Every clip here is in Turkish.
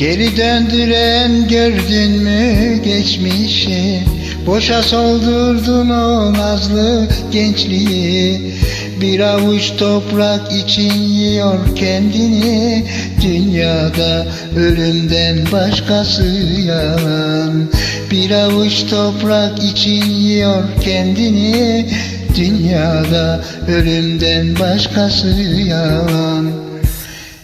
Geri döndüren gördün mü geçmişi? Boşa soldurdun o nazlı gençliği. Bir avuç toprak için yiyor kendini. Dünyada ölümden başkası yalan. Bir avuç toprak için yiyor kendini. Dünyada ölümden başkası yalan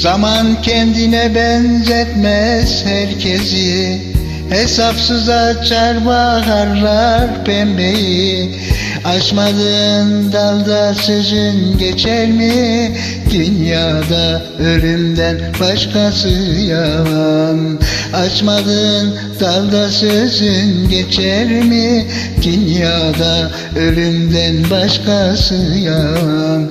Zaman kendine benzetmez herkesi Hesapsız açar baharlar pembeyi Açmadığın dalda sözün geçer mi? Dünyada ölümden başkası yalan Açmadığın dalda sözün geçer mi? Dünyada ölümden başkası yalan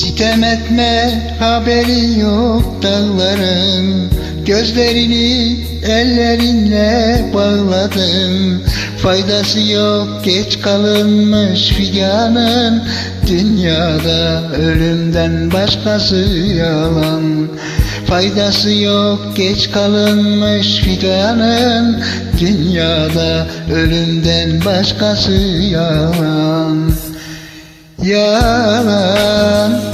Sitem etme haberi yok dağların. Gözlerini ellerinle bağladın Faydası yok geç kalınmış figanın. Dünyada ölümden başkası yalan. Faydası yok geç kalınmış figanın. Dünyada ölümden başkası yalan. Yalan,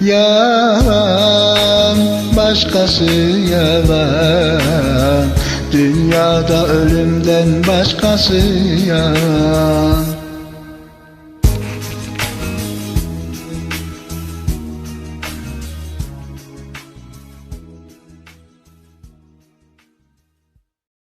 Yalan, başkası yalan. Dünyada ölümden başkası yalan